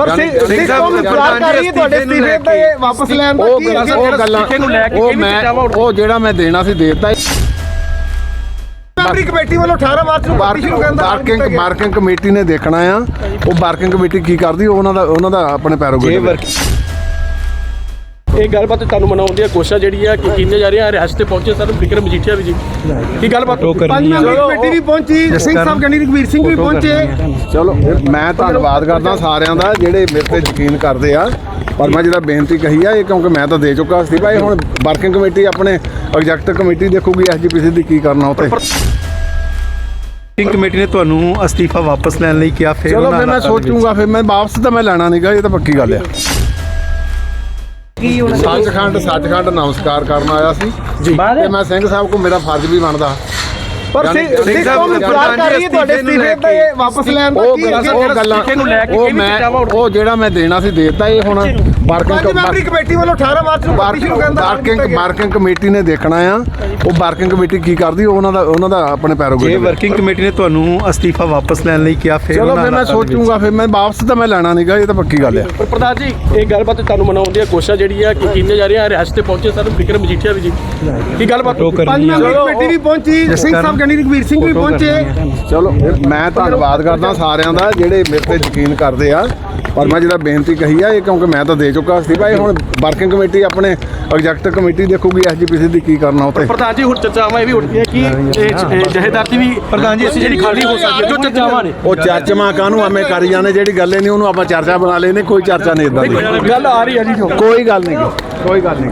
ਪਰ ਸਿੱਖ ਕੌਮ ਇੰਤਜ਼ਾਰ ਕਰ ਰਹੀ ਹੈ ਤੁਹਾਡੇ ਅਸਤੀਫੇ ਤੇ ਵਾਪਸ ਲੈਣ ਦਾ ਉਹ ਕੀ ਗੱਲਾਂ ਉਹ ਗੱਲਾਂ ਉਹ ਮੈਂ ਉਹ ਜਿਹੜਾ ਮੈਂ ਦੇਣਾ ਸੀ ਦੇਤਾ ਮੈਂਬਰੀ ਕਮੇਟੀ ਵੱਲੋਂ 18 ਮਾਰਚ ਨੂੰ ਪਾਰਟੀ ਸ਼ੁਰੂ ਕਰਨ ਦਾ ਗਿਆ। ਵਰਕਿੰਗ ਕਮੇਟੀ ਨੇ ਦੇਖਣਾ ਆ। ਉਹ ਵਰਕਿੰਗ ਕਮੇਟੀ ਕੀ ਕਰਦੀ? ਉਹ ਉਹਨਾਂ ਦਾ ਉਹਨਾਂ ਦਾ ਆਪਣੇ ਪੈਰੋਗੇ ਇਹ ਗੱਲਬਾਤ ਤੁਹਾਨੂੰ ਮਨਾਉਣ ਦੀ ਕੋਸ਼ਿਸ਼ ਜਿਹੜੀ ਆ ਕਿ ਕੀਤੀਆਂ ਜਾ ਰਹੀਆਂ ਰਿਆਸਤ ਤੇ ਪਹੁੰਚੇ ਸਰ ਵਿਕਰਮ ਮਜੀਠੀਆ ਵੀ ਜੀ। ਕੀ ਗੱਲਬਾਤ? ਪੰਜ ਮੈਂਬਰੀ ਕਮੇਟੀ ਵੀ ਪਹੁੰਚੀ ਸਿੰਘ ਸਾਹਿਬ ਗੰਡੀ ਰਘਵੀਰ ਸਿੰਘ ਵੀ ਪਹੁੰਚੇ। ਚਲੋ ਮੈਂ ਧੰਨਵਾਦ ਕਰਦਾ ਸਾਰਿਆਂ ਦਾ ਜਿਹੜੇ ਮੇਰੇ ਤੇ ਯਕੀਨ ਕਰਦੇ ਆ। ਪਰ ਮੈਂ ਜਿਹੜਾ ਬੇਨਤੀ ਕਹੀ ਆ ਇਹ ਕਿਉਂਕਿ ਮੈਂ ਤਾਂ ਦੇ ਚੁੱਕਾ ਸੀ। ਭਾਈ ਹੁਣ ਵਰਕਿੰਗ ਕਮੇਟੀ ਆਪਣੇ ਐਗਜ਼ੈਕਟਿਵ ਕਮੇਟੀ ਦੇਖੂਗੀ ਐਸਜੀਪੀਸੀ ਦੀ ਕੀ ਕਰਨਾ ਉੱਤੇ ਕਮੇਟੀ ਨੇ ਤੁਹਾਨੂੰ ਅਸਤੀਫਾ ਵਾਪਸ ਲੈਣ ਲਈ ਕਿਹਾ ਫਿਰ ਚਲੋ ਫਿਰ ਮੈਂ ਸੋਚੂਗਾ ਫਿਰ ਮੈਂ ਵਾਪਸ ਤਾਂ ਮੈਂ ਲੈਣਾ ਨਹੀਂਗਾ ਇਹ ਤਾਂ ਪੱਕੀ ਗੱਲ ਆ। ਸੱਚਖੰਡ ਸੱਚਖੰਡ ਨਮਸਕਾਰ ਕਰਨ ਆਇਆ ਸੀ। ਜੀ। ਤੇ ਮੈਂ ਸਿੰਘ ਸਾਹਿਬ ਕੋ ਮੇਰਾ ਫਰਜ਼ ਵੀ ਬਣਦਾ। ਪਰ ਸਿੱਖ ਸਿੱਖ ਕੌਮ ਇੰਤਜ਼ਾਰ ਕਰ ਰਹੀ ਹੈ ਤੁਹਾਡੇ ਅਸਤੀਫੇ ਤੇ ਵਾਪਸ ਲੈਣ ਦਾ ਉਹ ਕੀ ਗੱਲਾਂ ਉਹ ਗੱਲਾਂ ਨੂੰ ਲੈ ਕੇ ਉਹ ਮੈਂ ਉਹ ਜਿਹੜਾ ਮੈਂ ਦੇਣਾ ਸੀ ਦੇਤਾ ਇਹ ਹੁਣ ਮੈਂਬਰੀ ਵਰਕਿੰਗ ਕਮੇਟੀ ਵੱਲੋਂ 18 ਮਾਰਚ ਨੂੰ ਪਾਰਟੀ ਸ਼ੁਰੂ ਕਰਨ ਦਾ ਕੀਤਾ ਗਿਆ। ਵਰਕਿੰਗ ਕਮੇਟੀ ਨੇ ਦੇਖਣਾ ਆ। ਉਹ ਵਰਕਿੰਗ ਕਮੇਟੀ ਕੀ ਕਰਦੀ ਉਹ ਉਹਨਾਂ ਦਾ ਉਹਨਾਂ ਦਾ ਆਪਣੇ ਜੇ ਪੈਰੋਗੇ ਵਰਕਿੰਗ ਕਮੇਟੀ ਨੇ ਤੁਹਾਨੂੰ ਅਸਤੀਫਾ ਵਾਪਸ ਲੈਣ ਲਈ ਕਿਹਾ ਫਿਰ ਚਲੋ ਫਿਰ ਮੈਂ ਸੋਚੂਗਾ ਫਿਰ ਮੈਂ ਵਾਪਸ ਤਾਂ ਮੈਂ ਲੈਣਾ ਨਹੀਂਗਾ ਇਹ ਤਾਂ ਪੱਕੀ ਗੱਲ ਆ। ਪਰ ਪ੍ਰਧਾਨ ਜੀ ਇਹ ਗੱਲਬਾਤ ਤੁਹਾਨੂੰ ਮਨਾਉਣ ਦੀ ਕੋਸ਼ਿਸ਼ ਜਿਹੜੀ ਆ ਕਿ ਕੀਤੀਆਂ ਜਾ ਰਹੀਆਂ ਰਿਆਸਤ ਤੇ ਪਹੁੰਚੇ ਸਰ ਵਿਕਰਮ ਮਜੀਠੀਆ ਵੀ ਜੀ। ਕੀ ਗੱਲਬਾਤ? ਪੰਜ ਆ। ਮੈਂਬਰੀ ਕਮੇਟੀ ਵੀ ਪਹੁੰਚੀ। ਸਿੰਘ ਸਾਹਿਬ ਗੰਡੀ ਰਘਵੀਰ ਸਿੰਘ ਵੀ ਪਹੁੰਚੇ। ਚਲੋ ਮੈਂ ਧੰਨਵਾਦ ਕਰਦਾ ਸਾਰਿਆਂ ਦਾ ਜਿਹੜੇ ਮੇਰੇ ਤੇ ਯਕੀਨ ਕਰਦੇ ਆ। ਪਰ ਮੈਂ ਜਿਹੜਾ ਬੇਨਤੀ ਕਹੀ ਆ ਇਹ ਕਿਉਂਕਿ ਮੈਂ ਤਾਂ ਦੇ ਚੁੱਕਾ ਸੀ ਭਾਈ ਹੁਣ ਵਰਕਿੰਗ ਕਮੇਟੀ ਆਪਣੇ ਐਗਜ਼ੈਕਟਿਵ ਕਮੇਟੀ ਦੇਖੂਗੀ ਐਸਜੀਪੀਸੀ ਦੀ ਕੀ ਕਰਨਾ ਉੱਤੇ ਪ੍ਰਧਾਨ ਜੀ ਹੁਣ ਚਰਚਾਵਾਂ ਇਹ ਵੀ ਉੱਠਦੀਆਂ ਕਿ ਇਹ ਜਹੇਦਾਰ ਦੀ ਵੀ ਪ੍ਰਧਾਨ ਜੀ ਅਸੀਂ ਜਿਹੜੀ ਖਾਲੀ ਹੋ ਸਕਦੀ ਜੋ ਚਰਚਾਵਾਂ ਨੇ। ਉਹ ਚਰਚਾਵਾਂ ਕਾਹਨੂੰ ਐਵੇਂ ਕਰੀ ਜਾਂਦੇ ਜਿਹੜੀ ਗੱਲ ਨਹੀਂ ਉਹਨੂੰ ਆਪਾਂ ਚਰਚਾ ਬਣਾ ਲੈਨੇ ਕੋਈ ਚਰਚਾ ਨਹੀਂ ਇਦਾਂ ਦੀ। ਗੱਲ ਆ ਰਹੀ ਹੈ ਜੋ ਕੋਈ ਗੱਲ ਨਹੀਂ ਕੋਈ ਗੱਲ ਨਹੀਂ।